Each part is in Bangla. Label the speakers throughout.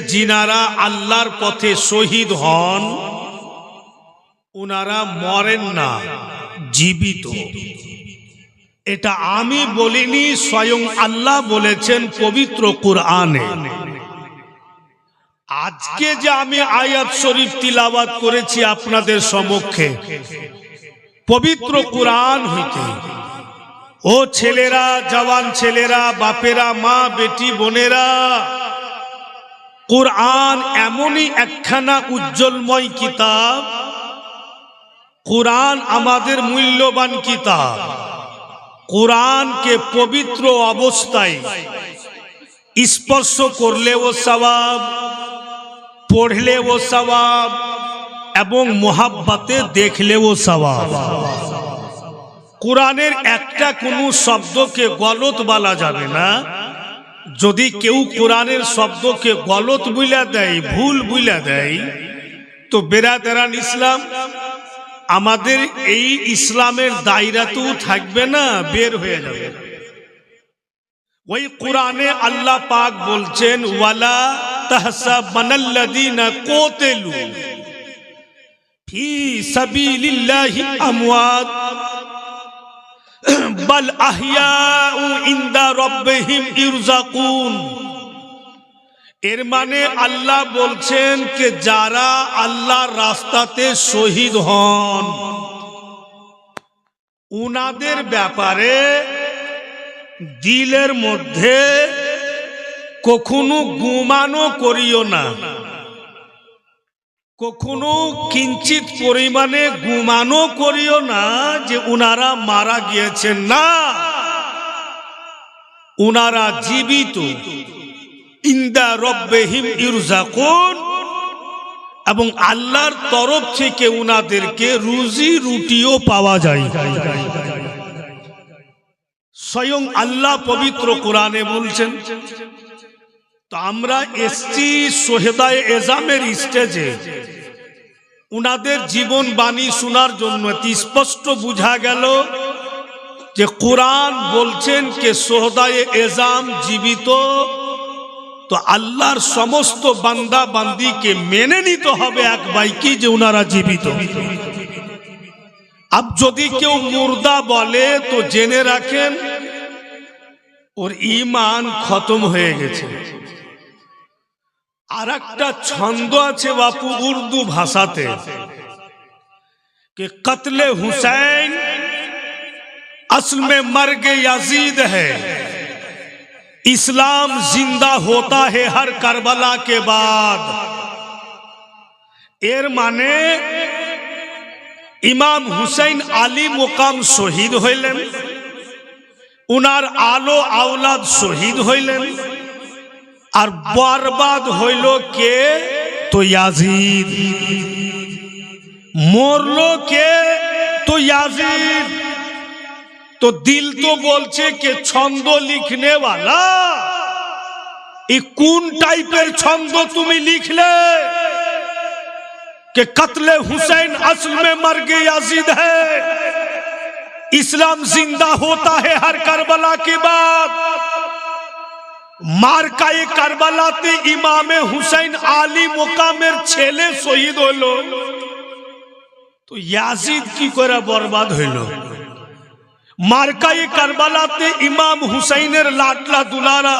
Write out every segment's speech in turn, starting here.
Speaker 1: যিনারা আল্লাহর পথে শহীদ হন, উনারা মরেন না, জীবিত। এটা আমি বলিনি, স্বয়ং আল্লাহ বলেছেন পবিত্র কোরআনে। আজকে যে আমি আয়াত শরীফ তিলাবাত করেছি আপনাদের সমক্ষে, পবিত্র কোরআন হইতে। ও ছেলেরা, জওয়ান ছেলেরা, বাপেরা, মা, বেটি, বোনেরা কোরআন এমনই একখানা উজ্জ্বলময় কিতাব। কোরআন আমাদের মূল্যবান কিতাব। কোরআনকে পবিত্র অবস্থায় স্পর্শ করলে ও সবাব পড়লে ও সবাব এবং মোহাব্বাতে দেখলে ও সবাব কোরআনের একটা কোনো শব্দকে গলত বলা যাবে না। যদি কেউ কোরআনের শব্দকে গলত বুইলা দেয়, ভুল বুইলা দেয়, তো বেরাদারান ইসলাম, আমাদের এই ইসলামের দায়রাতেও থাকবে না, বের হয়ে যাবে। ওই কোরআনে আল্লাহ পাক বলছেন, ওয়ালা তাহসা বানাল্লাদিনা কোতেলু ফি সাবিলিল্লাহি আমওয়াত। বাল ইরজাকুন। এর মানে আল্লাহ বলছেন যে যারা আল্লাহর রাস্তাতে শহীদ হন, উনাদের ব্যাপারে দিলের মধ্যে কখনো গুমানো করিও না। কখনো কিঞ্চিত পরিমাণে গুমানো করিও না যে উনারা মারা গিয়েছেন না। উনারা জীবিত। ইন্দা রব্বেহিম ইরজাকুন। এবং আল্লাহর তরফ থেকে উনাদেরকে রুজি রুটিও পাওয়া যায়। স্বয়ং আল্লাহ পবিত্র কোরআনে বলছেন তো আমরা এসছি সোহেদায় এজামের স্টেজে। উনাদের জীবন বাণী শোনার জন্য স্পষ্ট বুঝা গেল যে কোরআন বলছেন কে সোহদায় এজাম জীবিত, তো আল্লাহর সমস্ত বান্দা বান্দিকে মেনে নিতে হবে এক বাইকি যে ওনারা জীবিত। আব যদি কেউ মুর্দা বলে, তো জেনে রাখেন ওর ইমান খতম হয়ে গেছে। আর একটা ছন্দ আছে বাপু উর্দু ভাষাতে कि कत्ल हुसैन असल में मर्ग यजीद है इस्लाम जिंदा होता है हर करबला के बाद এর মানে ইমাম হুসাইন আলী মোকাম শহীদ হইলেন উনার আলো আওলাদ শহীদ হইলেন برباد ہوئی لو کے تو دل تو بولتے والا۔ ایک کون ٹائی پر چھندو تمہیں لکھ لے؟ کہ قتل حسین اصل میں مرگے یزید ہے۔ اسلام زندہ ہوتا ہے ہر کربلا کے بعد۔ মার্কায়ে কারবালাতে ইমামে হুসাইন আলী মোকামের ছেলে শহীদ হইল তো ইয়াজিদ কি করে বরবাদ হইল মার্কায়ে কারবালাতে ইমাম হুসাইনের লাটলা দুলারা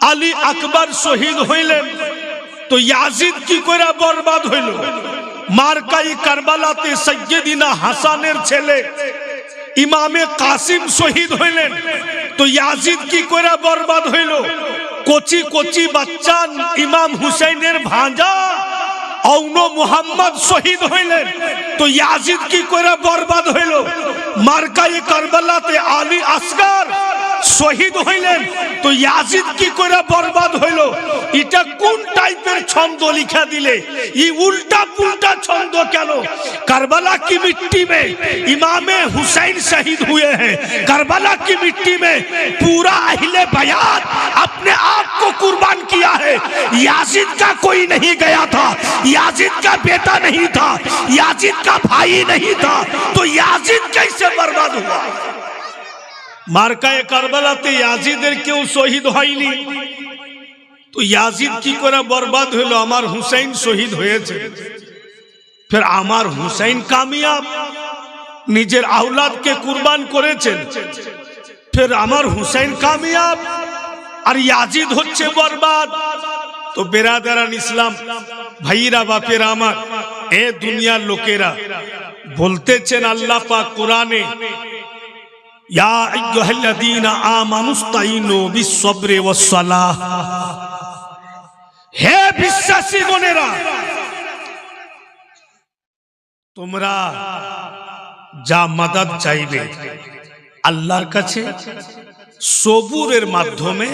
Speaker 1: আলী আকবর শহীদ হইলেন। তো ইয়াজিদ কি করে বরবাদ হইল মার্কাই কারবালাতে সৈয়দিনা হাসানের ছেলে ইমামে কাসিম শহীদ হইলেন। তো ইয়াজিদ কি করে বরবাদ হইল? কচি কচি বাচ্চা ইমাম হুসাইনের ভাঁজা অউন মুহাম্মদ শহীদ হইলেন। তো ইয়াজিদ কি করে বরবাদ হইল? মার্কাই কারবালাতে আলী আসগার শহীদ হইলেন তো ইয়াজিদ কি করে বরবাদ হইল এটা কোন টাইপের ছন্দ লিখা দিলে ই উল্টা পুল্টা ছন্দ কেন करबला की मिट्टी में इमामे हुसैन शहीद हुए हैं करबला की मिट्टी में पूरा अहिले बयात अपने आप को कुर्बान किया है याजिद का कोई नहीं गया था याजिद का बेटा नहीं था याजिद का भाई नहीं था तो याजिद कैसे बर्बाद हुआ মার্কায় কারবালাতে ইয়াজিদের কেউ শহীদ হয়নি। তো ইয়াজিদ কি করে বরবাদ হইল আমার হুসাইন শহীদ হয়েছে। ফের আমার হুসাইন কামিয়াব নিজের আওলাদকে কুরবান করেছেন। ফের আমার হুসাইন কামিয়াব আর ইয়াজিদ হচ্ছে বরবাদ। তো বেরাদারান ইসলাম, ভাইরা বাপের আমার, এ দুনিয়ার লোকেরা, বলতেছেন আল্লাহ পাক কোরআনে তোমরা যা মাদাদ চাইবে আল্লাহর কাছে, সবুরের মাধ্যমে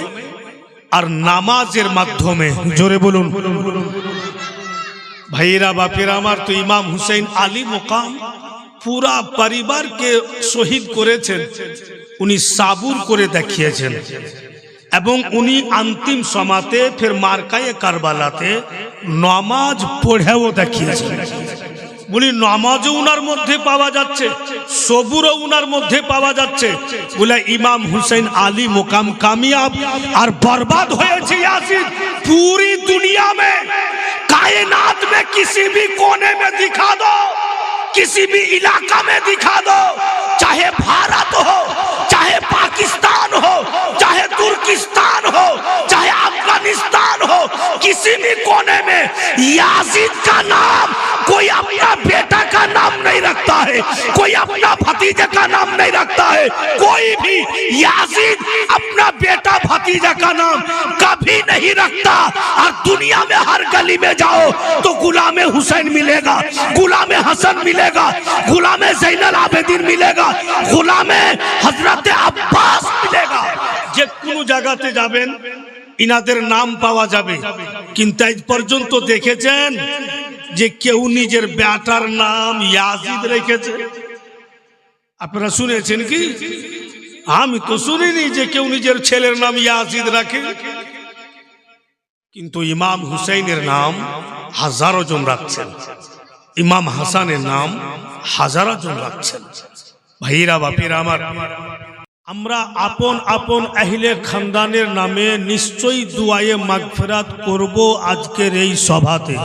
Speaker 1: আর নামাজের মাধ্যমে। জোরে বলুন। ভাইরা বাপেরা, আমার তো ইমাম হুসেন আলী মোকাম পুরা পরিবারকে শহীদ করেছেন। উনি সাবুর করে দেখিয়েছেন। এবং উনি অন্তিম সমাতে ফের মার্কায়ে কারবালাতে নমাজ পড়েও দেখিয়েছেন। বলি, নমাজও উনার মধ্যে পাওয়া যাচ্ছে, সবুরও উনার মধ্যে পাওয়া যাচ্ছে। বলে, ইমাম হুসেন আলী মোকাম কামিয়াব, আর বরবাদ হয়েছে ইয়াসিন, পুরি দুনিয়া মে, কায়নাত মে কিসি ভি কোনে মে দিখা کسی بھی علاقہ میں دکھا دو، چاہے بھارت ہو، چاہے پاکستان ہو، چاہے ترکستان ہو، چاہے افغانستان کسی بھی کونے میں یازید کا نام کوئی اپنا بیٹا کا نام نہیں رکھتا ہے، کوئی اپنا بھتیجہ کا نام نہیں رکھتا ہے۔ کوئی بھی یازید اپنا بیٹا بھتیجہ کا نام کبھی نہیں رکھتا۔ اور دنیا میں ہر گلی میں جاؤ تو غلام حسین ملے گا، غلام حسن ملے گا، غلام زین العابدین ملے گا، غلام حضرت عباس ملے گا۔ جب کنو جگہ تے جابین۔ ইনাদের নাম পাওয়া যাবে। কিন্তু আজ পর্যন্ত দেখেছেন যে কেউ নিজের ব্যাটার নাম ইয়াজিদ রেখেছে। আপনারা শুনেছেন কি? আমি তো শুনিনি যে কেউ নিজের ছেলের নাম ইয়াজিদ রাখে। কিন্তু ইমাম হুসাইনের নাম হাজারো জন রাখছেন। ইমাম হাসানের নাম হাজারো জন রাখছেন। ভাইরা বাপিরা আমার আমরা আপন আপন আহিলে খানদানের নামে নিশ্চয়ই দুয়ায়ে মাগফিরাত করব আজকের এই সভাতে।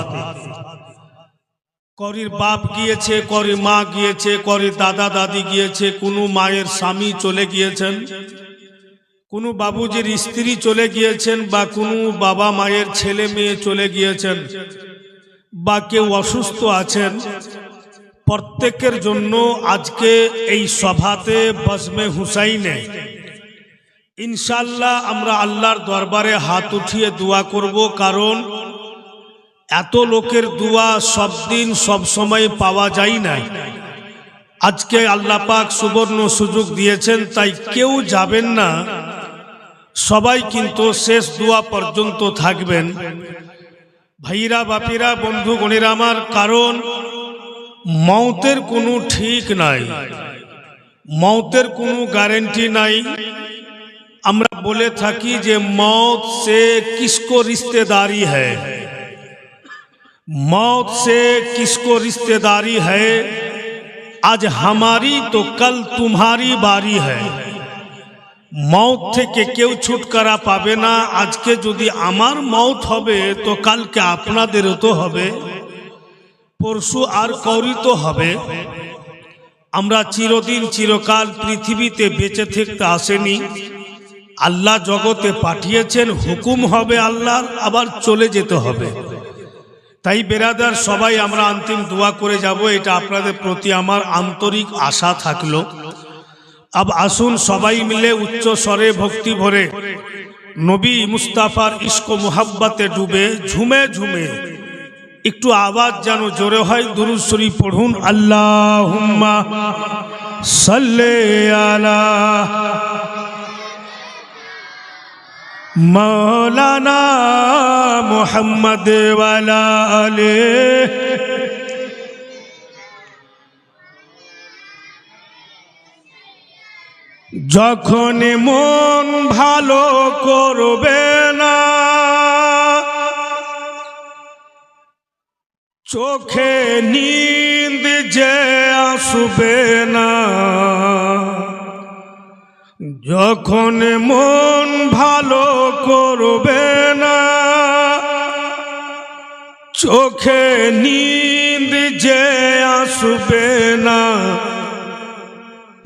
Speaker 1: করির বাপ গিয়েছে, করি মা গিয়েছে, করি দাদা দাদি গিয়েছে, কোনো মায়ের স্বামী চলে গিয়েছেন, কোনো বাবুজির স্ত্রী চলে গিয়েছেন বা কোনো বাবা মায়ের ছেলে মেয়ে চলে গিয়েছেন বা কেউ অসুস্থ আছেন প্রত্যেকের জন্য আজকে এই সভাতে বসমে হুসাইনে। ইনশাল্লাহ আমরা আল্লাহর দরবারে হাত উঠিয়ে দোয়া করব, কারণ এত লোকের দোয়া সব দিন সব সময় পাওয়া যায় না আজকে আল্লাহ পাক সুবর্ণ সুযোগ দিয়েছেন, তাই কেউ যাবেন না। সবাই কিন্তু শেষ দোয়া পর্যন্ত থাকবেন। ভাইরা, বাপিরা, বন্ধু, গণেরা, আমার কারণ মৌতের কোনো ঠিক নাই। মৌতের কোনো গ্যারেন্টি নাই। আমরা বলে থাকি যে মত সে কিসকো রিস্তেদারি হ্যায় मौत से किसको रिश्तेदारी है আজ হামারি তো কাল তোমারি বাড়ি হ্যাঁ মৌত থেকে কেউ ছুটকারা পাবে না। আজকে যদি আমার মত হবে, তো কালকে আপনাদেরও তো হবে। পরশু আর কৌরি তো হবে। আমরা চিরদিন চিরকাল পৃথিবীতে বেঁচে থাকতে আসেনি। আল্লাহ জগতে পাঠিয়েছেন, হুকুম হবে আল্লাহর, আবার চলে যেতে হবে। তাই বেরাদার সবাই আমরা অন্তিম দোয়া করে যাব, এটা আপনাদের প্রতি আমার আন্তরিক আশা থাকল। আব আসুন সবাই মিলে উচ্চ স্বরে ভক্তি ভরে। নবী মুস্তাফার ইস্ক মুহাব্বাতে ডুবে ঝুমে ঝুমে। একটু আওয়াজ যেন জোরে হয়, দুরুদ শরীফ পড়ুন আল্লাহ সাল্লে আলা মৌলানা মোহাম্মদ আলে। যখন মন ভালো করবে না চোখে নিন্দ যে আসবে না। যখন মন ভালো করবে না, চোখে নিন্দ যে আসবে না।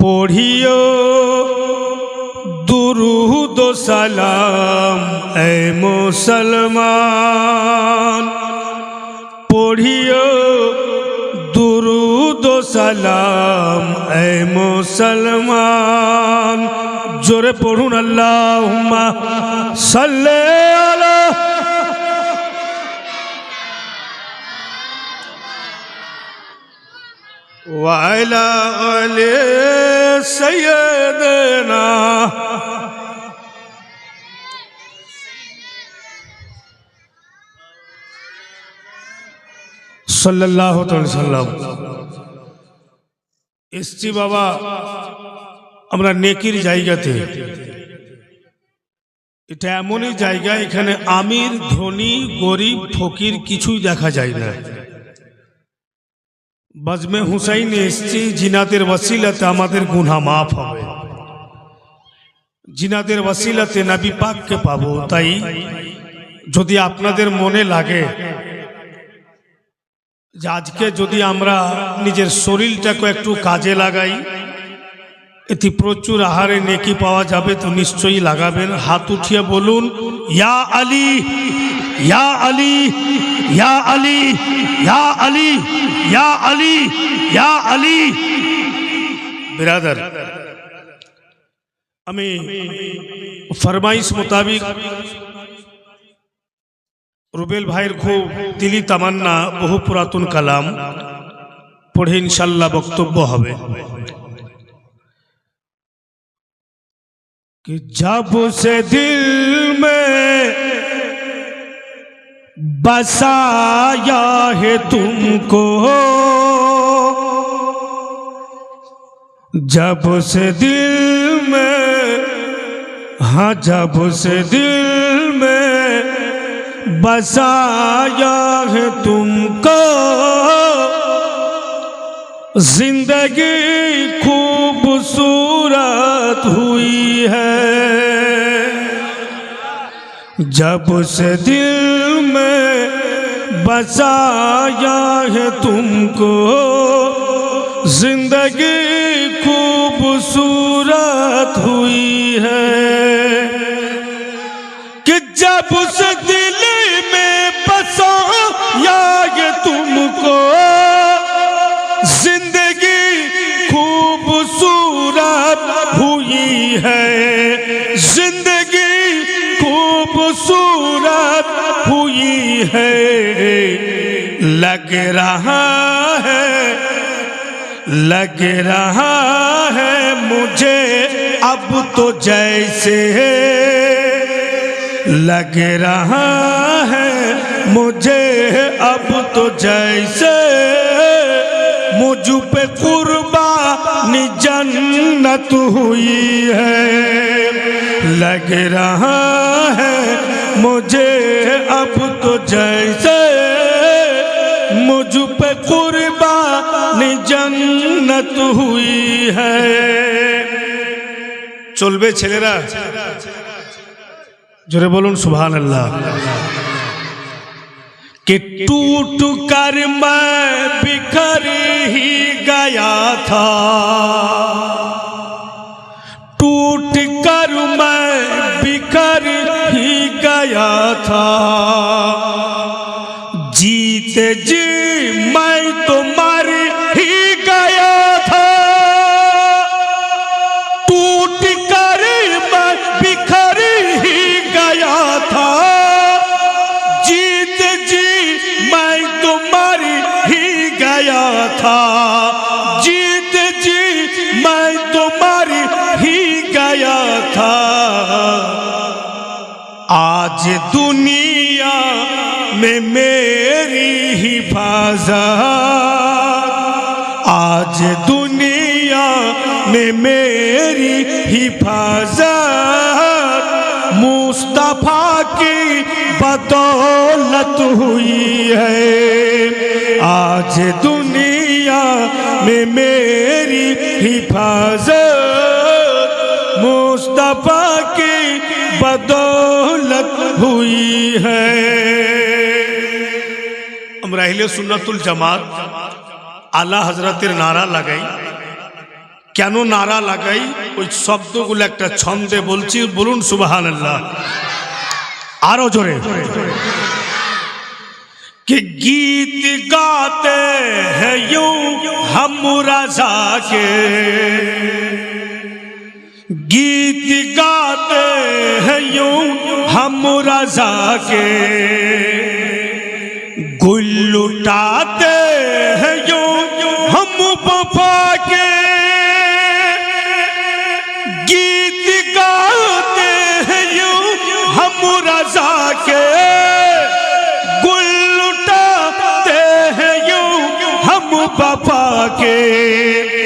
Speaker 1: পড়িও দুরুদ সালাম, এ মুসলমান। পড়িও দুরুদ ও সালাম এ মুসলমান জোরে পড়ুন আল্লাহ সাল্লে আলা وعلى آل سيدنا সাল্লাহ সাল্লাম। এসছি বাবা, আমরা নেকির জায়গাতে। এটা এমনই জায়গা, এখানে আমির, ধনী, গরিব, ফকির কিছুই দেখা যায় না। বজমে হুসাইন এসছি, জিনাতের ওয়াসিলাতে আমাদের গুনা মাফ হবে। জিনাতের ওয়াসিলাতে নাবি পাককে পাবো, তাই যদি আপনাদের মনে লাগে যে আজকে যদি আমরা নিজের শরীরটাকে একটু কাজে লাগাই, এতে প্রচুর আহারে নেকি পাওয়া যাবে তো নিশ্চয়ই লাগাবেন। হাত উঠিয়ে বলুন, ইয়া আলী ইয়া আলী ইয়া আলী ইয়া আলী ইয়া আলী ইয়া আলী। বিরাদার আমি ফরমাইশ মোতাবিক রুবেল ভাইয়ের খুব দিলি তামান্না বহু পুরাতন কালাম পড়ে ইনশাল্লাহ বক্তব্য হবে कि जब से दिल में बसाया है तुमको जब से दिल में हाँ जब से दिल بسایا ہے تم کو۔ زندگی خوبصورت ہوئی ہے۔ جب سے دل میں بسایا ہے تم کو، زندگی خوبصورت ہوئی ہے۔ کہ جب سے دل ہے۔ زندگی خوبصورت ہوئی ہے۔ لگ رہا ہے۔ لگ رہا ہے مجھے اب تو جیسے۔ لگ رہا ہے مجھے اب تو جیسے۔ مجھ پہ قربان कुर्बानी जन्नत हुई है लग रहा है मुझे अब तो जैसे मुझ पे कुर्बानी जन्नत हुई है চলবে ছেলেরা জোরে বলুন সুবহান আল্লাহ कि टूट कर मैं बिखर گیا تھا۔ ٹوٹ کر میں بکر ہی گیا تھا۔ جیت جی دنیا میں میری حفاظت، آج دنیا میں میری حفاظت۔ مصطفیٰ کی بدولت ہوئی ہے۔ آج دنیا میں میری حفاظت۔ مصطفیٰ کی بدولت हुई है আমরা আহিলে সুন্নাতুল জামাত আল্লাহ হজরতের নারা লাগাই কেন নারা লাগাই ওই শব্দগুলো একটা ছন্দে বলছি বলুন সুবাহান আল্লাহ আরো জোরে कि गीत गाते हैं यूं हम रजा के گیت گاتے ہیں یوں ہم رضا کے۔ گل اٹھاتے ہیں یوں ہم پپا کے۔ گیت گاتے ہیں یوں ہم رضا کے۔ گل اٹھاتے ہیں یوں ہم پپا کے۔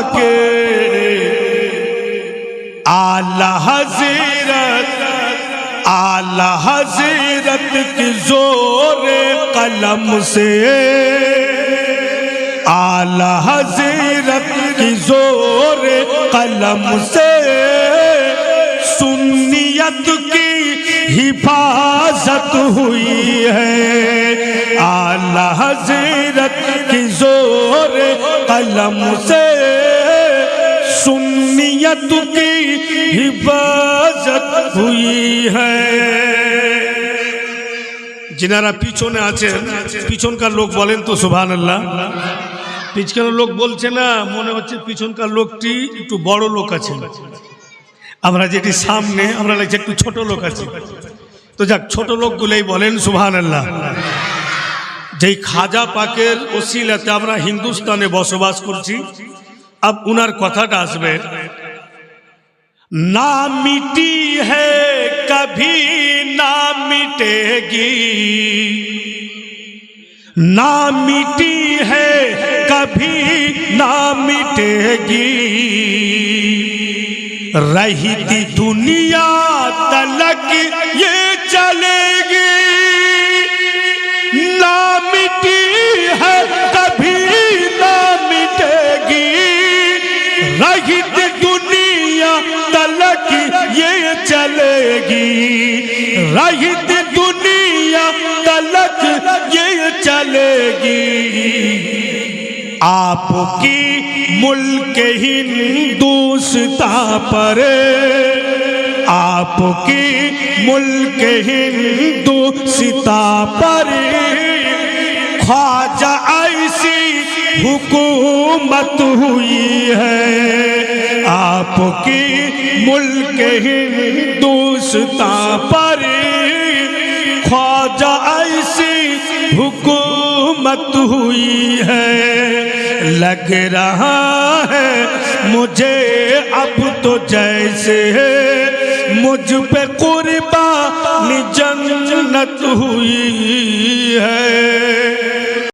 Speaker 1: वफा के आला हजरत आला हजरत की जोर कलम से आला हजरत की जोर कलम से सुन्नियत की हिफाजत हुई है आला हजरत की जोर कलम से सुन्नियत की हिफाजत हुई है যিনারা পিছনে আছেন পিছনকার লোক বলেন তো সুভান আল্লাহ পিছনের লোক বলছে না মনে হচ্ছে পিছনকার লোকটি একটু বড় লোক আছে আমরা যেটি সামনে আমরা লাগছে একটু ছোট লোক আছে তো যাক ছোট লোকগুলোই বলেন সুভান আল্লাহ যেই খাজা পাকের ওসিলাতে আমরা হিন্দুস্তানে বসবাস করছি اب انار কথাটা আসবে না মিটি ہے، کبھی نہ مٹے گی۔ نہ مٹی ہے، کبھی نہ مٹے گی۔ رہی تھی دنیا تلک یہ چلے گی۔ نہ مٹے رہت دنیا تلک یہ چلے گی۔ آپ کی ملک ہندوستا پر آپ کی ملک ہندوستا پر خواجہ حکومت ہوئی ہے۔ آپ کی ملک ہندوستان پر خواجہ ایسی حکومت ہوئی ہے۔ لگ رہا ہے مجھے اب تو جیسے ہے مجھ پہ قربانی جنت ہوئی ہے۔